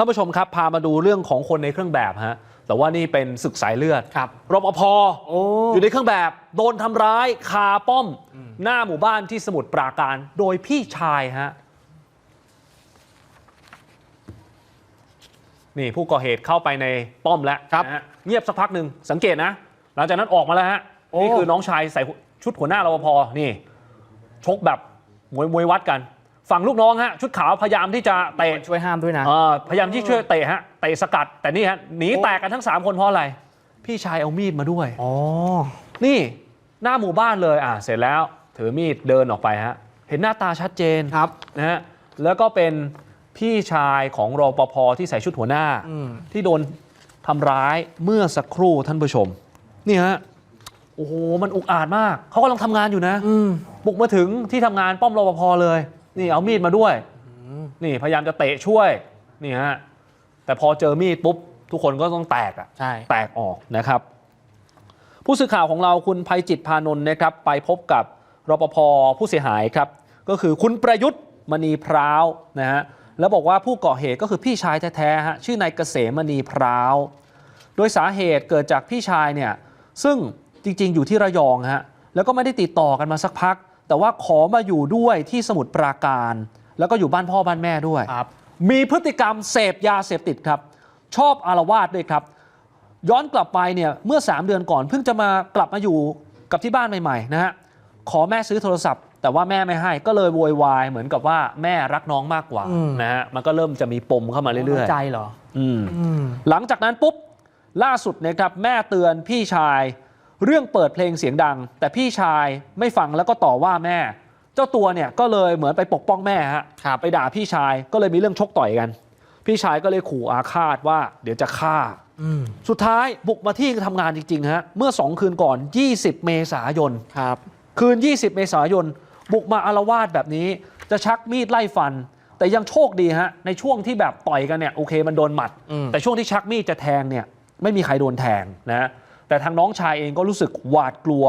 ท่านผู้ชมครับพามาดูเรื่องของคนในเครื่องแบบฮะแต่ว่านี่เป็นศึกสายเลือดครับรปภโอ้อยู่ในเครื่องแบบโดนทำร้ายคาป้อม หน้าหมู่บ้านที่สมุทรปราการ โดยพี่ชายฮะนี่ผู้ก่อเหตุเข้าไปในป้อมแล้วครับนะฮะเงียบสักพักหนึ่งสังเกตนะ หลังจากนั้นออกมาแล้วฮะโอ้นี่คือน้องชายใส่ชุดหัวหน้ารปภนี่ ชกแบบมวยมวยวัดกัน ฝั่งลูกน้องฮะชุดขาวพยายามที่จะเตะช่วยห้ามด้วยนะเอ่อพยายามที่ช่วยเตะฮะเตะสกัด แต่นี่ฮะหนีแตกกันทั้ง 3 คนเพราะอะไร พี่ชายเอามีดมาด้วยอ๋อนี่หน้าหมู่บ้านเลยอะเสร็จแล้วถือมีดเดินออกไปฮะเห็นหน้าตาชัดเจนครับนะฮะแล้วก็เป็นพี่ชายของรปภที่ใส่ชุดหัวหน้าอืมที่โดนทำร้ายเมื่อสักครู่ท่านผู้ชม นี่ฮะโอ้โหมันอุกอาจมาก เขากำลังทำงานอยู่นะอืมบุกมาถึงที่ทำงานป้อมรปภเลย นี่เอามีดมาด้วย นี่พยายามจะเตะช่วย นี่ฮะ แต่พอเจอมีดปุ๊บ ทุกคนก็ต้องแตกอะใช่ แตกออกนะครับ ผู้สื่อข่าวของเราคุณภัยจิตพานนท์นะครับ ไปพบกับรปภผู้เสียหายครับ ก็คือคุณประยุทธ์มณีพร้าวนะฮะ แล้วบอกว่าผู้ก่อเหตุก็คือพี่ชายแท้ๆฮะ ชื่อนายเกษมมณีพร้าว โดยสาเหตุเกิดจากพี่ชายเนี่ย ซึ่งจริงๆ อยู่ที่ระยองฮะ แล้วก็ไม่ได้ติดต่อกันมาสักพัก แต่ว่าขอมาอยู่ด้วยที่สมุทรปราการ แล้วก็อยู่บ้านพ่อบ้านแม่ด้วย ครับ มีพฤติกรรมเสพยาเสพติดครับ ชอบอารวาสด้วยครับ ย้อนกลับไปเนี่ยเมื่อ 3 เดือนก่อนเพิ่งจะมากลับมาอยู่กับที่บ้านใหม่ๆนะฮะขอแม่ซื้อโทรศัพท์ แต่ว่าแม่ไม่ให้ก็เลยโวยวายเหมือนกับว่าแม่รักน้องมากกว่าอืม นะฮะมันก็เริ่มจะมีปมเข้ามาเรื่อยใจเหรอ ๆอืม อืม หลังจากนั้นปุ๊บ ล่าสุดนะครับแม่เตือนพี่ชาย เรื่องเปิดเพลงเสียงดัง แต่พี่ชายไม่ฟังแล้วก็ต่อว่าแม่ เจ้าตัวเนี่ยก็เลยเหมือนไปปกป้องแม่ฮะครับไปด่าพี่ชายก็เลยมีเรื่องชกต่อยกัน พี่ชายก็เลยขู่อาฆาตว่า เดี๋ยวจะฆ่าอืมสุดท้ายบุกมาที่ทำงานจริงๆฮะเมื่อ2คืนก่อน 20 เมษายนครับ คืน 20 เมษายน บุกมาอารวาสแบบนี้ จะชักมีดไล่ฟัน แต่ยังโชคดีฮะในช่วงที่แบบต่อยกันเนี่ยโอเคมันโดนหมัดอืมแต่ช่วงที่ชักมีดจะแทงเนี่ยไม่มีใครโดนแทงนะ แต่ทางน้องชายเองก็รู้สึกหวาดกลัว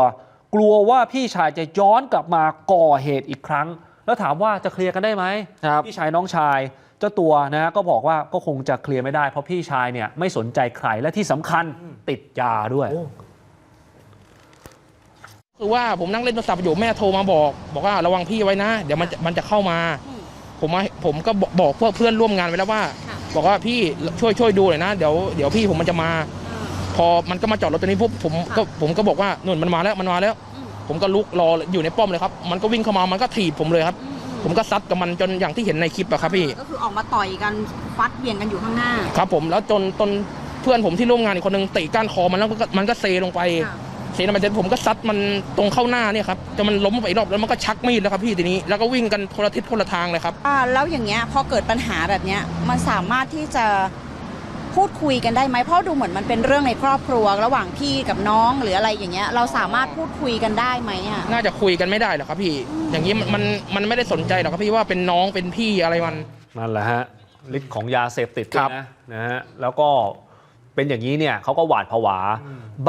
กลัวว่าพี่ชายจะย้อนกลับมาก่อเหตุอีกครั้ง แล้วถามว่าจะเคลียร์กันได้ไหมครับพี่ชายน้องชายเจ้าตัวนะก็บอกว่าก็คงจะเคลียร์ไม่ได้ เพราะพี่ชายเนี่ยไม่สนใจใครและที่สำคัญติดยาด้วย โอ้ คือว่าผมนั่งเล่นโทรศัพท์อยู่แม่โทรมาบอก บอกว่าระวังพี่ไว้นะ เดี๋ยวมันจะมันจะเข้ามาผมมาผมก็บอกบอกพวกเพื่อนร่วมงานไว้แล้วว่า ค่ะ บอกว่าพี่ช่วยช่วยดูหน่อยนะ เดี๋ยวเดี๋ยวพี่ผมมันจะมา พอมันก็มาจอดรถตัวนี้ปุ๊บผมก็ผมก็บอกว่านุ่นมันมาแล้วมันมาแล้วอืมผมก็ลุกรออยู่ในป้อมเลยครับ มันก็วิ่งเข้ามามันก็ถีบผมเลยครับอืมอืมผมก็ซัดกับมันจนอย่างที่เห็นในคลิปอะครับพี่ก็คือออกมาต่อยกันฟัดเบี่ยงกันอยู่ข้างหน้า ครับ ผมแล้วจนจนเพื่อนผมที่ร่วมงานอีกคนนึงเตะก้านคอมันแล้วมันก็มันก็เซลงไปค่ะเสียงมันเสร็จผมก็ซัดมันตรงเข้าหน้าเนี่ยครับจนมันล้มไปอีกรอบแล้วมันก็ชักมีดแล้วครับพี่ทีนี้แล้วก็วิ่งกันคนละทิศคนละทางเลยครับอ่าแล้วอย่างเงี้ยพอเกิดปัญหาแบบเนี้ยมันสามารถที่จะ พูดคุยกันได้ไหมเพราะดูเหมือนมันเป็นเรื่องในครอบครัว ระหว่างพี่กับน้องหรืออะไรอย่างเงี้ยเราสามารถพูดคุยกันได้ไหมอะน่าจะคุยกันไม่ได้หรอกครับพี่ อย่างนี้มันมันมันไม่ได้สนใจหรอกครับพี่ว่าเป็นน้องเป็นพี่อะไรมันนั่นแหละฮะฤทธิ์ของยาเสพติดคด้รัวยบนะนะฮะแล้วก็เป็นอย่างนี้เนี่ยเขาก็หวาดผวา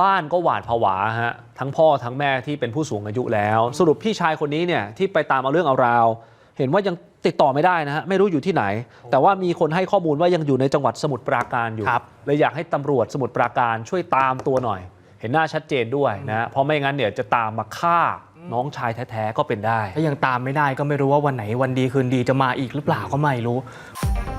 บ้านก็หวาดผวาฮะทั้งพ่อทั้งแม่ที่เป็นผู้สูงอายุแล้ว สรุปพี่ชายคนนี้เนี่ยที่ไปตามเอาเรื่องเอาราว เห็นว่ายัง ติดต่อไม่ได้นะฮะไม่รู้อยู่ที่ไหน แต่ว่ามีคนให้ข้อมูลว่ายังอยู่ในจังหวัดสมุทรปราการอยู่ครับเลยอยากให้ตำรวจสมุทรปราการช่วยตามตัวหน่อย เห็นหน้าชัดเจนด้วยนะฮะเพราะไม่งั้นเนี่ยจะตามมาฆ่าน้องชายแท้ๆก็เป็นได้ ถ้ายังตามไม่ได้ก็ไม่รู้ว่าวันไหนวันดีคืนดีจะมาอีกหรือเปล่าก็ไม่รู้อ